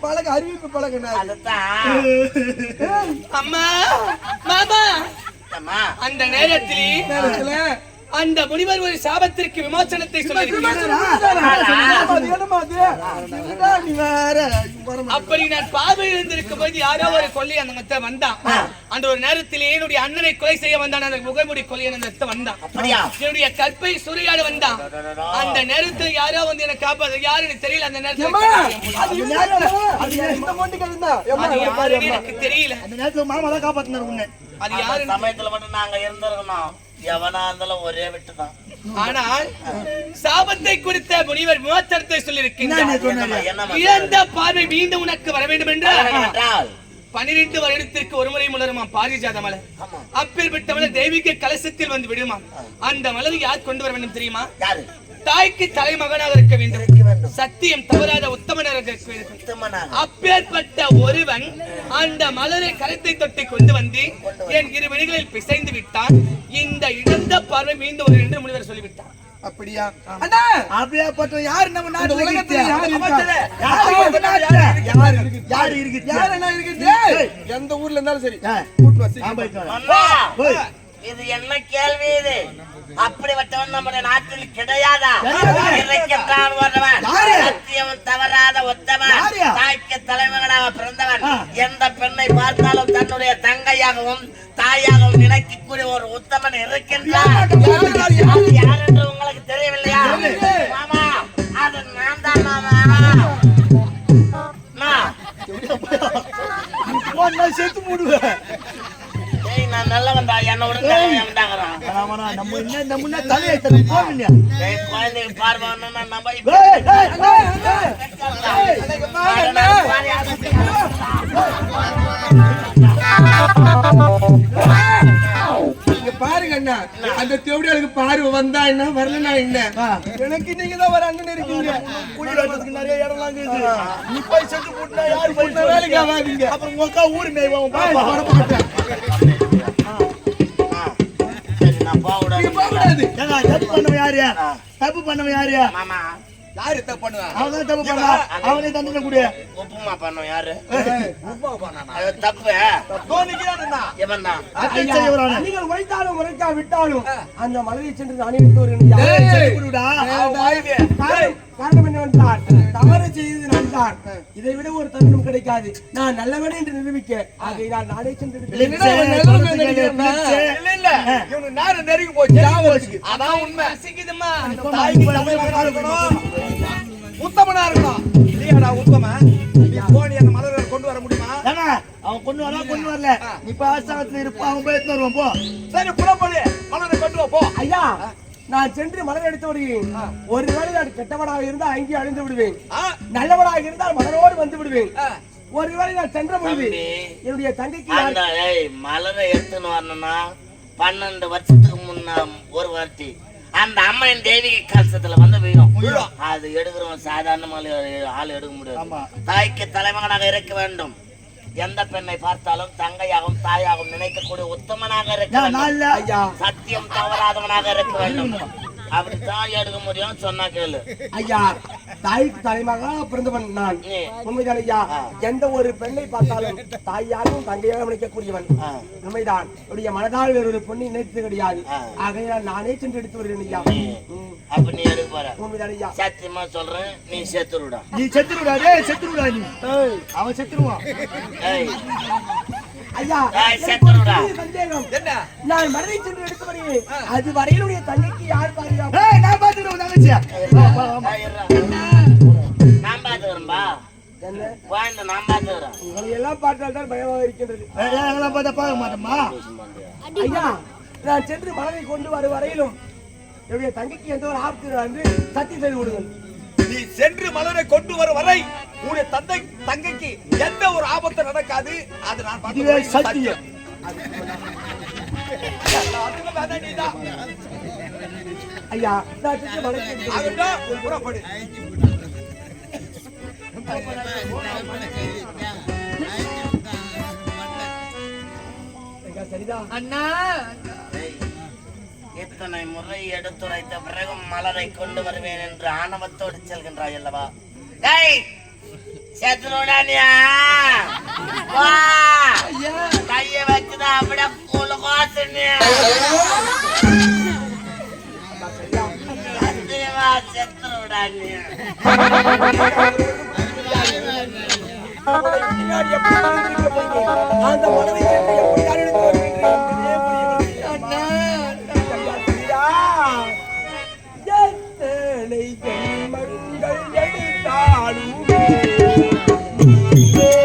பழக. அறிவிப்பு பழகினா அதுதான். அம்மா மாமா. அம்மா. அந்த நேரத்தில் நேரத்துல அந்த முனிவர் ஒரு சாபத்திற்கு விமோசனத்தை. அப்படி நான் பார்வையில் இருந்திருக்கும் போது யாரோ ஒரு கொள்ளை அந்த மத்த வந்தான். அந்த ஒரு நேரத்தில் என்னுடைய அண்ணனை கொலை செய்ய வந்தான். அந்த முகமுடி கொலை அந்த இடத்துல வந்தான். அப்படியா? என்னுடைய கற்பை சூறையாட வந்தான். அந்த நேரத்தில் யாரோ வந்து எனக்கு காப்பாது யாரு எனக்கு தெரியல அந்த நேரத்தில் யாருன்னு. எனக்கு தெரியல. அந்த நேரத்துல மாமா தான் காப்பாத்தினாரு உன்னை. அது யாரு சமயத்துல மட்டும் நாங்க இருந்திருக்கணும். எவனா இருந்தாலும் ஒரே ஆனால் சாபத்தை குறித்த முனிவர் விமோசனத்தை சொல்லியிருக்கின்றார். இழந்த பார்வை மீண்டும் உனக்கு வர வேண்டும் என்றால் பனிரெண்டு வருடத்திற்கு ஒரு முறை மலருமா பாரிஜாத மலர். அப்பேற்பட்ட மலர் தெய்வீக கலசத்தில் வந்து விடுமா அந்த மலர் யார் கொண்டு வர வேண்டும் தெரியுமா? தாய்க்கு தலைமகனாக இருக்க வேண்டும். சத்தியம் தவறாத உத்தமனாக இருக்க வேண்டும். அப்பேற்பட்ட ஒருவன் அந்த மலரை கரத்தை தொட்டி கொண்டு வந்து என் இரு விழிகளில் பிசைந்து விட்டான். இந்த இழந்த பார்வை மீண்டும் ஒரு என்று முனிவர் சொல்லிவிட்டான். அப்படியா? அண்ணா! அப்படியே? பட்ட யாரு நம்ம உலகத்துல இருக்குது? யார் யார் யாரு இருக்கா? யார் என்ன? எந்த ஊர்ல இருந்தாலும் சரி. கூட்டு வா. அண்ணா. இது என்ன கேள்வி இது? அப்படிப்பட்டவன் நம்முடைய நாட்டில் கிடையாதா. இறைக்கத்தான் வருவன் யாரு? சத்தியம் தவறாத யாரு? தாய்க்கு தலைமகனாக பிறந்தவன். எந்த பெண்ணை பார்த்தாலும் தன்னுடைய தங்கையாகவும் தாயாகவும் நினைக்கக்கூடிய ஒரு உத்தமன் இருக்கின்றான். யார் என்று உங்களுக்கு தெரியவில்லையா? மாமா அது நான் தான் மாமா செத்து மூடுவேன். நான் நல்லவன்டா என்னை விட வந்தாங்கிறான். ஆமாடா, நம்ம என்ன நம்ம என்ன தலையை தட்டி? ஏய், நம்ம ஏய், ஏய், ஏய், பாருங்க அண்ணா. அந்த தேவடியாளுக்கு பார்வை வந்தா என்ன வரலனா என்ன. எனக்கு நீங்க தான் வர அண்ணன் இருக்கீங்க. குழி வெட்டுறதுக்கு நிறைய இடம்லாம் இருக்குது. நீ போய் செத்து போட்டுனா யாரு போய் வேலைக்கு ஆகாதீங்க. அப்புறம் உங்க அக்கா ஊரு மேய்வான். ஏய், பாப்பா. வர மாட்டேன். கூடாது. ஏங்க, தப்பு பண்ணவன் யாரு? தப்பு பண்ணவன் யாரு? மாமா யாரு தப்பு பண்ணுவா? அவன் தான் தப்பு பண்ணா அவனே தண்டனை கொடு உப்புமா பண்ணோம் யாரு? அது தப்பு. நிக்கிறானுண்ணா. இவன் தான் அத்தை நீங்கள் விட்டாலும் அந்த மலையை சென்று அணிவித்து வருகிறேன் காரணம் என்னவென்றால் தவறு செய்தது நான் தான் இதை விட ஒரு தருணம் கிடைக்காது. நான் நல்லவன் என்று நிரூபிக்க ஆகையினால் நானே சென்று இல்ல. இவனுக்கு நேரம் நெருங்கி போச்சு. அதான் உண்மை. இருக்கணும். உத்தமனா இருக்கணும். இல்லையாடா உத்தமன்? நீ போனி அந்த மலரை கொண்டு வர முடியுமா? அவன் கொண்டு வரலாம் கொண்டு வரல. நீ இப்ப ஆசாரத்துல இருப்பா அவன் போய் எடுத்துன்னு வருவான் போ. சரி புறப்படு மலரை கொண்டு வா போ. ஐயா நான் சென்று மலர் எடுத்து வருகிறேன் ஒருவேளை நான் கெட்டவனாக இருந்தால் அங்கே அழிந்து விடுவேன். நல்லவனாக இருந்தால் மலரோடு வந்து விடுவேன். ஒருவேளை நான் சென்ற பொழுது. என்னுடைய தங்கைக்கு மலரை எடுத்துன்னு வரணும்னா பன்னெண்டு வருஷத்துக்கு முன்ன ஒரு வாட்டி அந்த அம்மன் தெய்வீக கலசத்துல வந்து வீழும் அது எடுக்கிறவன் சாதாரண ஆள் எடுக்க முடியாது. தாய்க்கு தலைமகனாக இருக்க வேண்டும். எந்த பெண்ணை பார்த்தாலும் தங்கையாகவும் தாயாகவும் நினைக்கக்கூடிய உத்தமனாக இருக்க சத்தியம் தவறாதவனாக இருக்க வேண்டும். அப்படித்தான் எடுக்க முடியும் சொன்னா கேளு. ஐயா தாய்க்கு தலைமகா பிறந்தவன் நான் உண்மைதான் ஐயா. எந்த ஒரு பெண்ணை பார்த்தாலும் தாயாகவும் தங்கையாகவும் நினைக்கக்கூடியவன். உண்மைதான். என்னுடைய மனதால் வேறு ஒரு பொண்ணை நினைத்தது கிடையாது. ஆகையால் நானே சென்று எடுத்து வருகிறேன் ஐயா. அப்ப நீ எடுக்க போற சத்தியமா சொல்றேன் நீ செத்துருடா நீ செத்துருடா டேய் செத்துருடா நீ அவன் செத்துருவான் ஏய் ஐயா செத்துருடா என்ன நான் மனதை சென்று எடுத்து வருகிறேன் அது வரையிலுடைய தங்கைக்கு யார் பாருங்க ஏய் நான் பாத்துக்கிறேன் இருடா. நான் பாத்துக்கிறேன்பா எல்லாம் பார்த்தால் தான் பயமாக இருக்கின்றது எங்கெல்லாம் பார்த்தா பார்க்க மாட்டோமா ஐயா நான் சென்று மனதை கொண்டு வரும் வரையிலும் என்னுடைய தங்கைக்கு எந்த ஒரு ஆபத்து என்று சத்தியம் செய்து விடுங்கள் நீ சென்று மலரை கொண்டு வர வரை உன்னுடைய தந்தை தங்கைக்கு எந்த ஒரு ஆபத்து நடக்காது அது நான் இதுவே. சத்தியம். ஐயா புறப்படு. சரிதான் அண்ணா இத்தனை முறை எடுத்துரைத்த பிறகும் மலரை கொண்டு வருவேன் என்று ஆணவத்தோடு செல்கின்றாய் அல்லவா? டேய் செத்துனுடானியா வா. கைய வச்சுதான் அப்படியே கூல கோசனியா சத்தியமா எப்படி அந்த மனதை எப்படி நீயே என்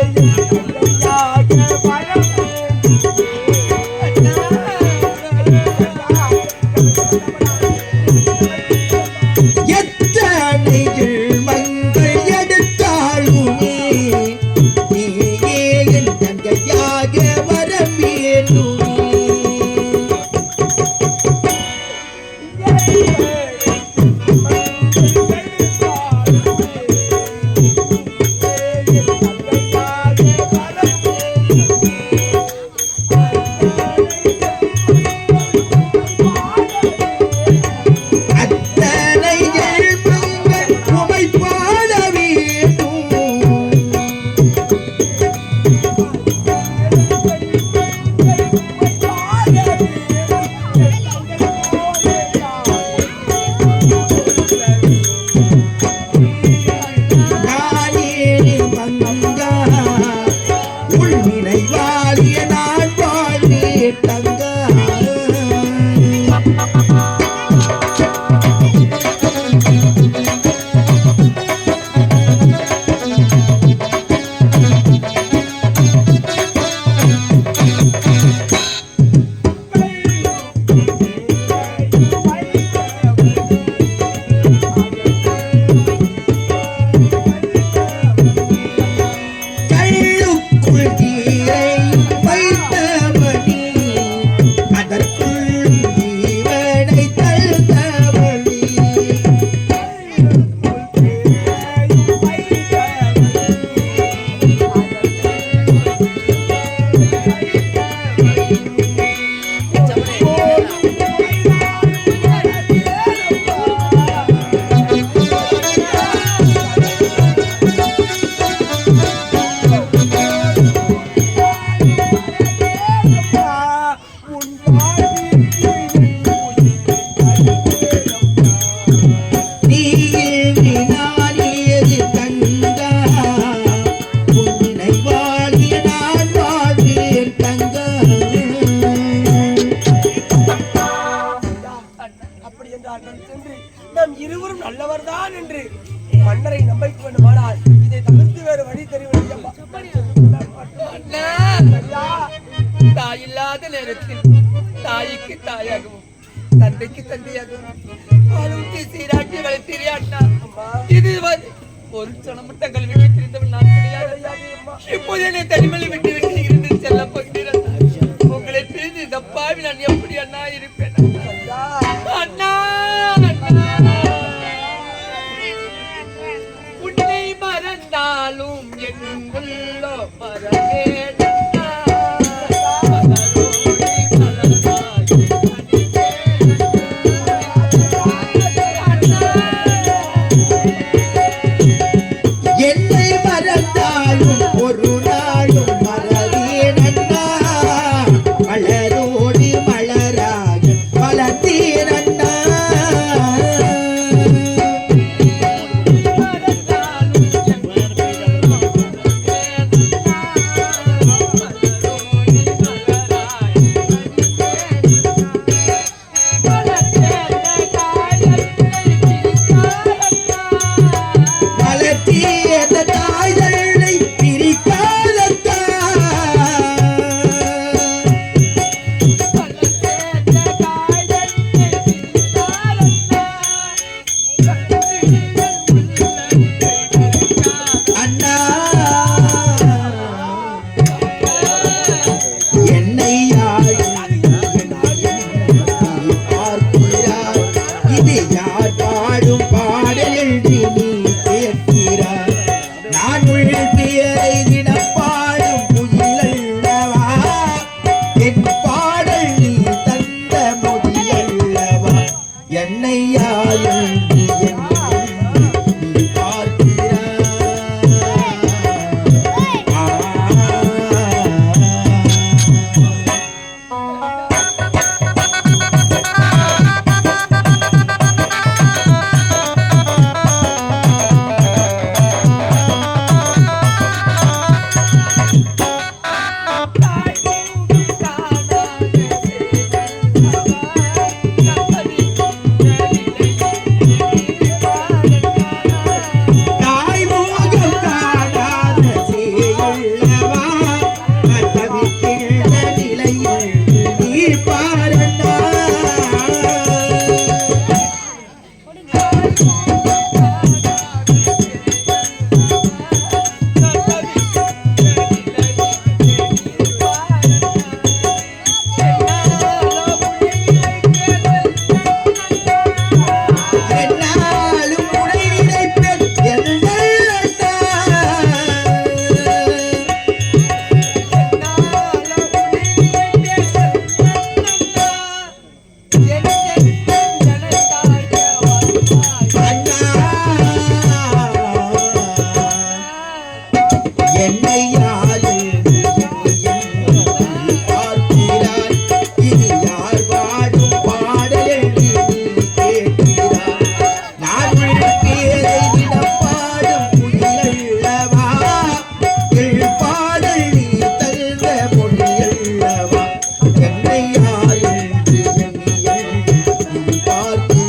தாயில்லாத நேரத்தில் தாய்க்கு தாயாகவும் தந்தைக்கு தந்தையாகவும் அழுத்தி சீராட்டி வளர்த்தீரே அண்ணா இது வந்து ஒரு சனமுட்ட கல்வி வைத்திருந்தவன் நான் கிடையாது. இப்போது என்னை தனிமலை விட்டு பறந்தாலும் ஒரு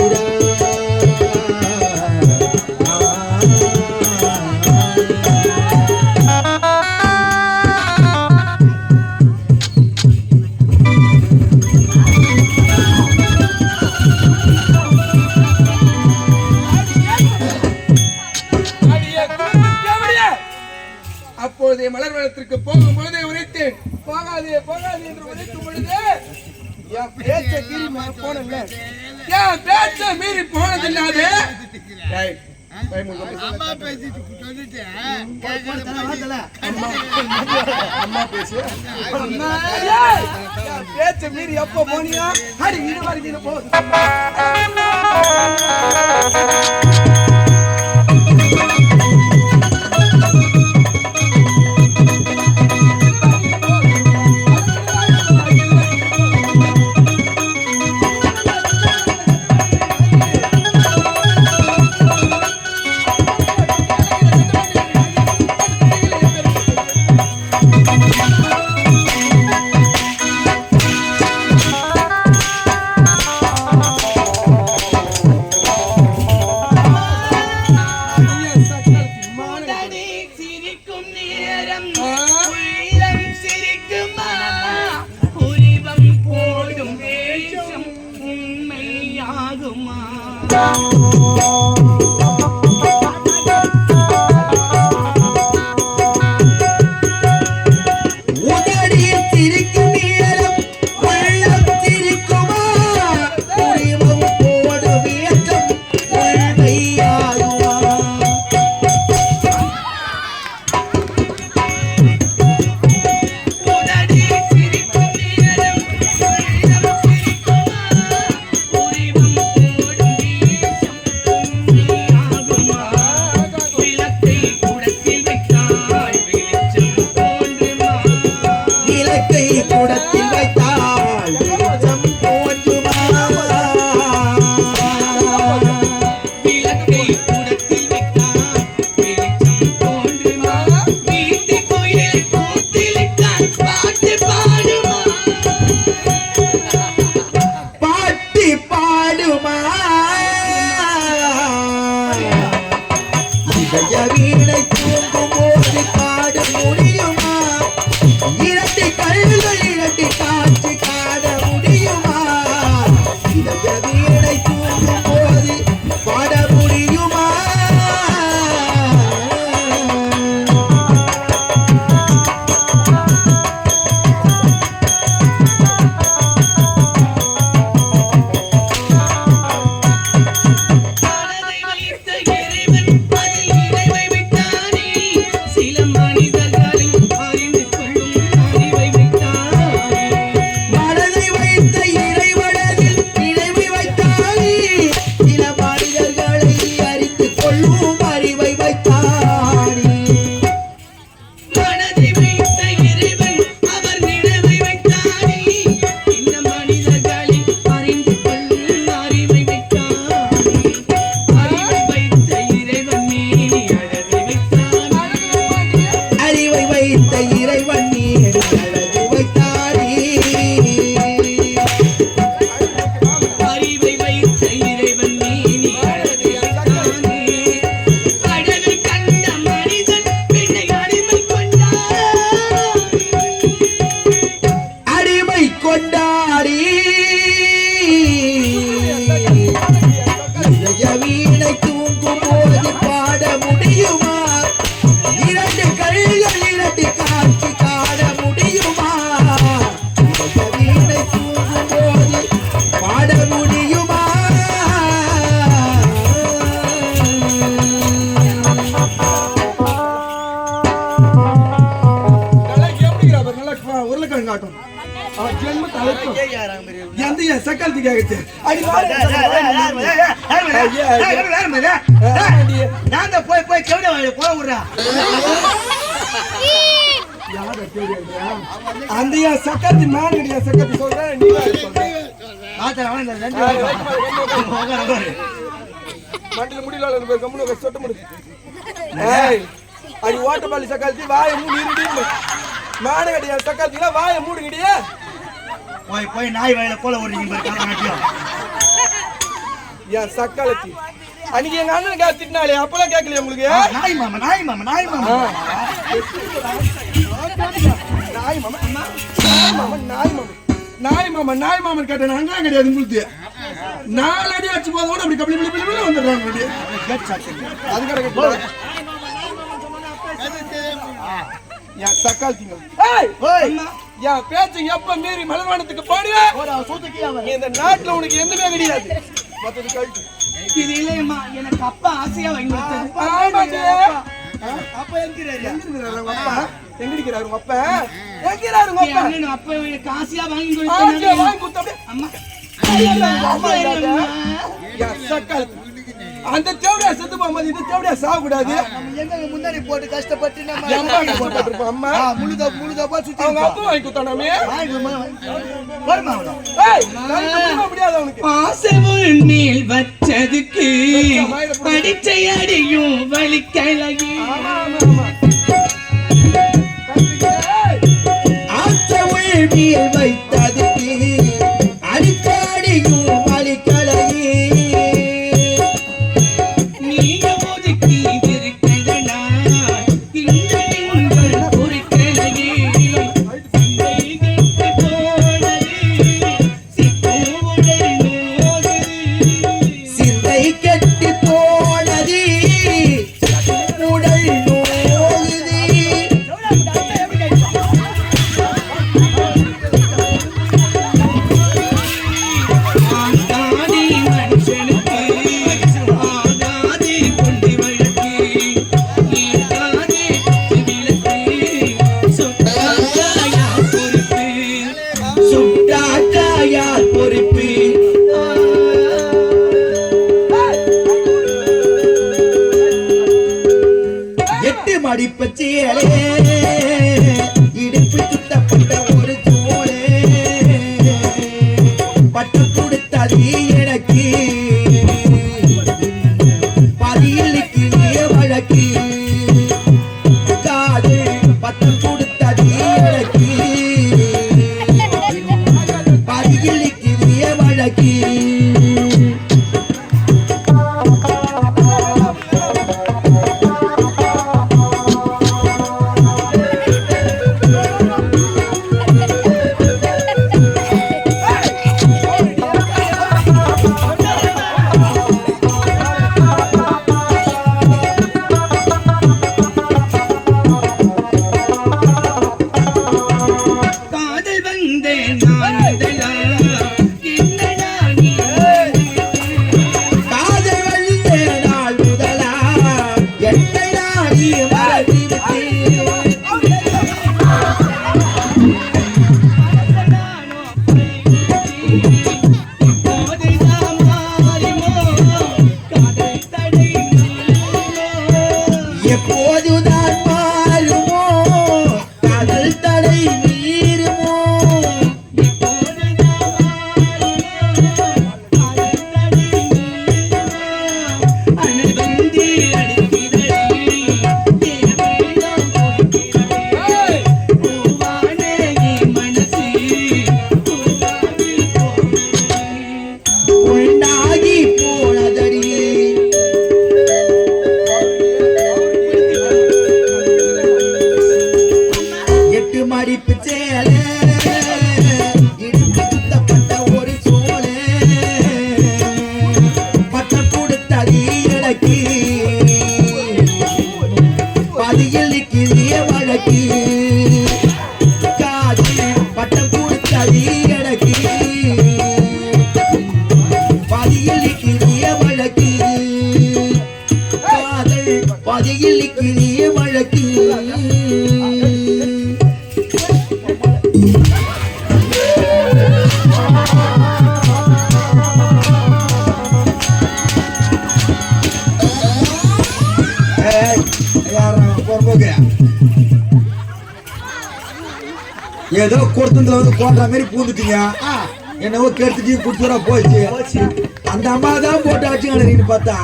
Mira. luôn Thank you. நீ அழகு ஆ, ஜென்ம தலைப்பு. எந்த என் சக்காலத்து ஐயா. நான் போய் போய் செவிட போக விடுறா அந்த என் சக்கத்தி மானுடைய சக்கத்தி சொல்றேன் நீ. மண்டில முடியல ரெண்டு பேர் கம்முனு உட்காரு, சொட்ட முடி ஏய் அடி ஓட்டப்பாலி சக்காத்தி வாயை மூடி இருடி மானகடி என் சக்காத்தில வாயை மூடுங்கடியே. போய் போய் நாய் வயல போல ஓடுறீங்க என் சக்காலத்தி அன்னைக்கு எங்க அண்ணன் கேட்டு திட்டினாலே அப்பெல்லாம் கேட்கலையா உங்களுக்கு? நாய் மாமா நாய் மாமா நாய் மாமா. நாய் மாமா நாய் மாமா நாய் மாமா. நாய் மாமா நாய் மாமன் கேட்டேன் அங்கே கிடையாது உங்களுக்கு. நாலு அடி வச்சு போதும் கூட அப்படி கபடி பிடி பிடி வந்துடுறாங்க அது கிடையாது என் சக்கால் திங்க ஓய் என் பேச்சு எப்ப மீறி மலர்வானத்துக்கு போடியா போடா சூத்துக்கே அவன். இந்த நாட்டுல உனக்கு எதுவுமே கிடையாது. மத்தது கழிச்சு இது இல்லையம்மா எனக்கு அப்பா ஆசையா வாங்கி அப்ப என்கிறாரு எங்க இருக்கிறாரு உங்க அப்பா எங்க இருக்கிறாரு உங்க அப்பா? எங்க இருக்கிறாரு உங்க அப்பா. அப்பா எனக்கு ஆசையா வாங்கி வாங்கி கொடுத்த அப்படியே. அம்மா. அம்மா. என் சக்கால். அந்த தேவடியா செத்து போகும்போது இது தேவடியா சாகக்கூடாது. நம்ம எங்க முன்னாடி போட்டு கஷ்டப்பட்டு நம்ம அம்மா கஷ்டப்பட்டிருப்போம் அம்மா. முழுதா முழுதாப்பா சுத்தி அவங்க அப்பா வாங்கி கொடுத்தானாமே வருமா முடியாது அவனுக்கு. பாசமுள் மேல் வச்சதுக்கு படிச்சை அடியும் வலிக்கலகி ஆமா ஆமா ஆமா. ஏதோ கொடுத்ததுல வந்து போன்ற மாதிரி பூந்துட்டீங்க. என்னவோ கெடுத்துட்டு குடுத்துறா போயிடுச்சு அந்த அம்மா தான் போட்டு அடிச்சுக்கானு பார்த்தா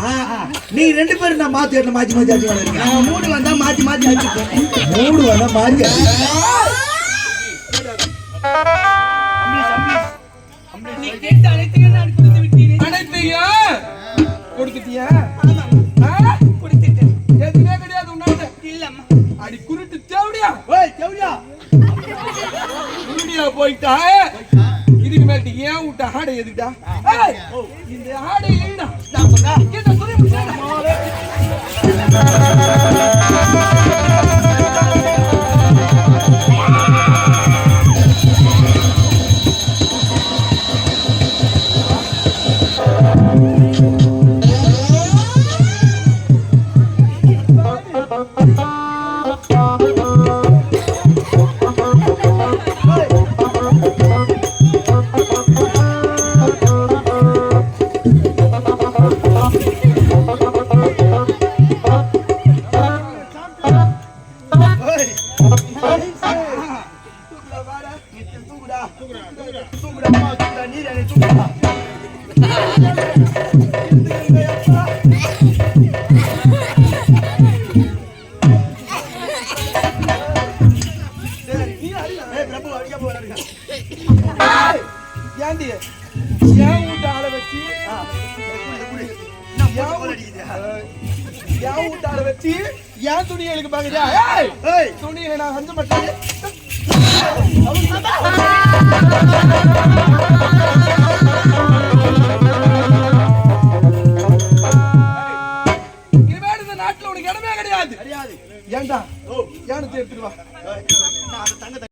நீங்க ரெண்டு பேரும் நான் மாத்தி எடுத்து மாத்தி மாத்தி அடிச்சுக்கானீங்க நாங்க மூணு வந்தா மாத்தி மாத்தி வச்சுப்போம் மூணு வேணா மாத்தி நீ அனைத்தையும் கொடுத்துட்டியா? கொடுத்துட்டேன். எதுவுமே கிடையாது உன்னால. இல்லம்மா. அடி குருட்டு தேவடியா? ஓய் தேவடியா? குருடியா போயிட்டா இதுக்கு மேல ஏன் விட்ட ஆடை எதுக்குடா? ஏய், இந்த ஆடை இல்லைடா தூக்குடா தூக்குடா அம்மா தூக்குடா நீர் என்னை தூக்குடா